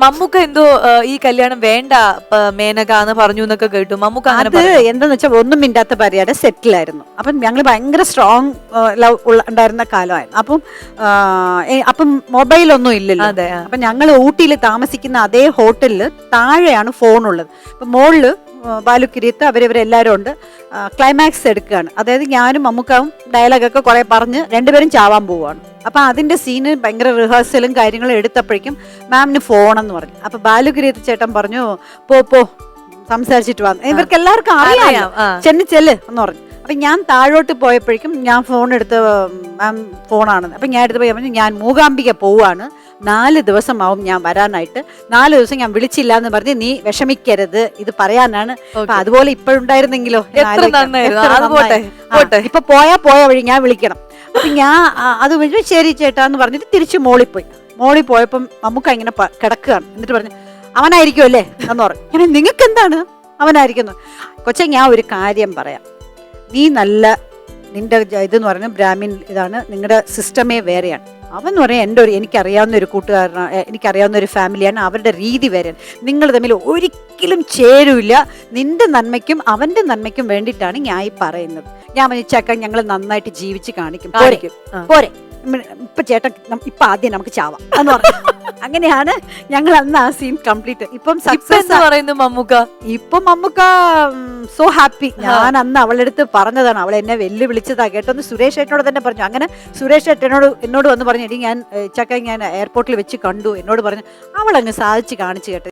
മമ്മൂക്ക എന്തോ ഈ കല്യാണം വേണ്ട മേനക എന്ന് പറഞ്ഞു എന്നൊക്കെ കേട്ടു. മമ്മൂക്ക അങ്ങനെ അത് പറഞ്ഞു. എന്താന്ന് വെച്ചാൽ ഒന്നും മിണ്ടാത്ത പരിയാടെ സെറ്റിലായിരുന്നു. അപ്പം ഞങ്ങൾ ഭയങ്കര സ്ട്രോങ് ലവ് ഉണ്ടായിരുന്ന കാലമായിരുന്നു. അപ്പം ആ, ഏ- അപ്പം മൊബൈലൊന്നും ഇല്ലല്ലോ. അതെ ആ. അപ്പം ഞങ്ങൾ ഊട്ടിയിൽ താമസിക്കുന്ന അതേ ഹോട്ടലിൽ താഴെയാണ് ഫോണുള്ളത്. ഉള്ളത് അപ്പം മുകളിൽ ബാലുക്കിരിയത്ത് അവരിവരെല്ലാവരും ഉണ്ട്. ക്ലൈമാക്സ് എടുക്കുകയാണ്. അതായത് ഞാനും മമ്മൂക്കാവും ഡയലോഗൊക്കെ കുറെ പറഞ്ഞ് രണ്ടുപേരും ചാവാൻ പോവുകയാണ്. അപ്പം അതിന്റെ സീന് ഭയങ്കര റിഹേഴ്സലും കാര്യങ്ങളും എടുത്തപ്പോഴേക്കും മാമിന് ഫോണെന്ന് പറഞ്ഞു. അപ്പൊ ബാലുഗിരിയത്ത് ചേട്ടൻ പറഞ്ഞു പോ പോ സംസാരിച്ചിട്ട് വന്നു ഇവർക്ക് എല്ലാവർക്കും അറിയാം. ചെന്ന് ചെല്ല് എന്ന് പറഞ്ഞു. അപ്പൊ ഞാൻ താഴോട്ട് പോയപ്പോഴേക്കും ഞാൻ ഫോൺ എടുത്ത് മാം ഫോണാണ് അപ്പം ഞാൻ എടുത്ത് പോയി പറഞ്ഞു ഞാൻ മൂകാംബിക പോവാണ്. നാല് ദിവസമാവും ഞാൻ വരാനായിട്ട്. നാല് ദിവസം ഞാൻ വിളിച്ചില്ല എന്ന് പറഞ്ഞ് നീ വിഷമിക്കരുത് ഇത് പറയാനാണ്. അതുപോലെ ഇപ്പോഴുണ്ടായിരുന്നെങ്കിലോ? ഇപ്പൊ പോയാ പോയ വഴി ഞാൻ വിളിക്കണം. അപ്പൊ ഞാൻ അത് ശരി ചേട്ടാ എന്ന് പറഞ്ഞിട്ട് തിരിച്ചു മോളിൽ പോയി. മോളിൽ പോയപ്പം നമുക്ക് ഇങ്ങനെ കിടക്കുകയാണ്. എന്നിട്ട് പറഞ്ഞു അവനായിരിക്കും അല്ലേ എന്ന് പറഞ്ഞു. ഞാൻ നിങ്ങൾക്ക് എന്താണ് അവനായിരിക്കുന്നു. കൊച്ചെ ഞാൻ ഒരു കാര്യം പറയാം. നീ നല്ല നിന്റെ ഇതെന്ന് പറയുന്നത് ബ്രാഹ്മിൻ ഇതാണ്. നിങ്ങളുടെ സിസ്റ്റമേ വേറെയാണ്. അവൻ എന്ന് പറയാൻ എന്റെ ഒരു എനിക്കറിയാവുന്ന ഒരു കൂട്ടുകാരനാണ് എനിക്കറിയാവുന്ന ഒരു ഫാമിലിയാണ് അവരുടെ രീതി വരെയാണ് നിങ്ങൾ തമ്മിൽ ഒരിക്കലും ചേരൂല നിന്റെ നന്മയ്ക്കും അവന്റെ നന്മയ്ക്കും വേണ്ടിയിട്ടാണ് ഞാൻ ഈ പറയുന്നത്. ഞാൻ മനിച്ചേക്കാൻ ഞങ്ങൾ നന്നായിട്ട് ജീവിച്ച് കാണിക്കും. പോരെ? പോരെ? ഇപ്പൊ ചേട്ടൻ ഇപ്പൊ ആദ്യം നമുക്ക് ചാവാം എന്ന് പറഞ്ഞു. അങ്ങനെയാണ് ഞങ്ങൾ അന്ന് ആ സീൻ കംപ്ലീറ്റ് ഇപ്പം സക്സസ് പറയുന്നു മമ്മൂക്ക? ഇപ്പൊ മമ്മൂക്ക സോ ഹാപ്പി ഞാൻ അന്ന് അവളുടെ അടുത്ത് പറഞ്ഞതാണ് അവൾ എന്നെ വെല്ലു വിളിച്ചതാ കേട്ടോന്ന് സുരേഷ് ഏട്ടനോട് തന്നെ പറഞ്ഞു. അങ്ങനെ സുരേഷ് ഏട്ടനോട് എന്നോട് വന്ന് പറഞ്ഞു എടി ഞാൻ ചക്ക ഞാൻ എയർപോർട്ടിൽ വെച്ച് കണ്ടു. എന്നോട് പറഞ്ഞു. അവൾ അങ്ങ് സാധിച്ച് കാണിച്ചു കേട്ടോ.